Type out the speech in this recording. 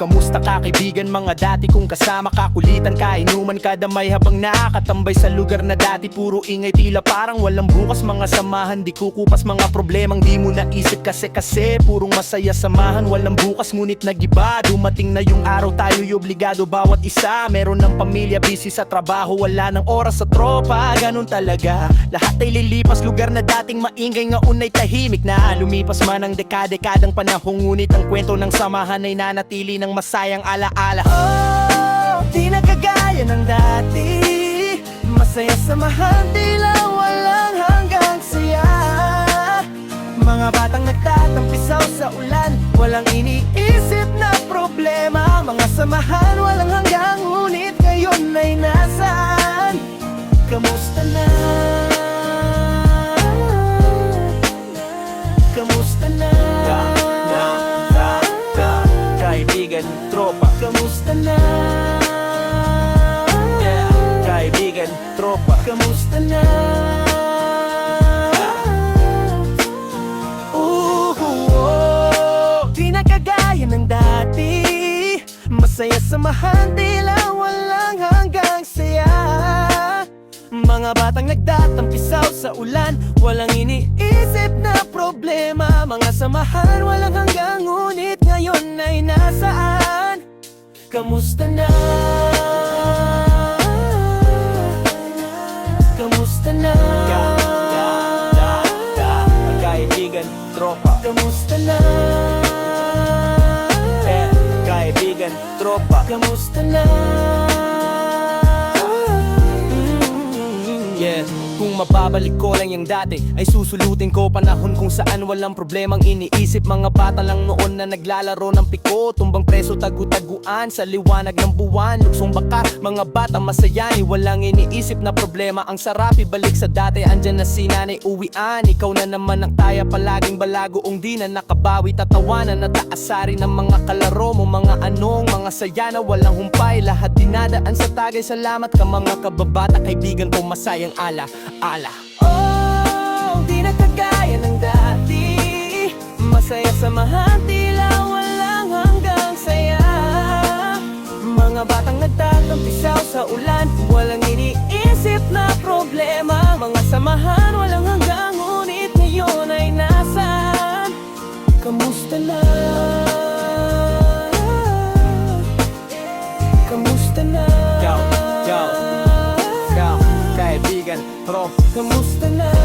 Kamusta ka kaibigan? Mga dati kong kasama Kakulitan kainuman kadamay habang nakakatambay sa lugar na dati. Puro ingay tila parang walang bukas. Mga samahan di kukupas. Mga problemang di mo naisip Kasi kasi purong masaya. Samahan Walang bukas. Ngunit nagiba Dumating na yung araw. Tayo'y obligado Bawat isa. Meron ng pamilya busy sa trabaho. Wala ng oras sa tropa. Ganun talaga. Lahat ay lilipas. Lugar na dating maingay. Ngayon ay tahimik na Lumipas man ang dekada-dekadang panahon. Ngunit ang kwento ng samahan ay nanatili ng masayang alaala. Oh, di na kagaya ng dati. Masaya samahan tila walang hanggang saya. Mga batang nagtatampisaw sa ulan Walang iniisip na problema. Mga samahan walang hanggang Ngunit ngayon ay nasaan? Kamusta na? Tropa. Kamusta na? Kaibigan, tropa. Kamusta na? Uh, oh, Di na kagaya ng dati. Masaya samahan tila walang hanggang saya. Mga batang nagtatampisaw sa ulan Walang iniisip na problema. Mga samahan walang hanggang Ngunit ngayon ay nasaan Kamusta na? Kamusta na? Kaibigan, tropa Kamusta na? Eh, kaibigan, tropa Kamusta na? Yeah, kung mababalik ko lang yung dati Ay susulutin ko panahon kung saan walang problemang iniisip. Mga bata lang noon na naglalaro ng piko Tumbang preso tagu-taguan sa liwanag ng buwan Luksong baka, mga bata masayani Walang iniisip na problema. Ang sarap ibalik sa dati Andyan na si nanay uwian. Ikaw na naman ang taya palaging balagoong di na nakabawi. Tatawanan at taasari ng mga kalaro mo Mga anong, mga saya na walang humpay. Lahat dinadaan sa tagay Salamat ka mga kababata Kaibigan ko masayang ala, ala. Oh, di na kagaya ng dati. Masaya samahan tila walang hanggang saya. Mga batang nagtatampisaw sa ulan Walang iniisip na problema. Mga samahan walang hanggang Ngunit ngayon ay nasaan? Kamusta na? Kamusta na?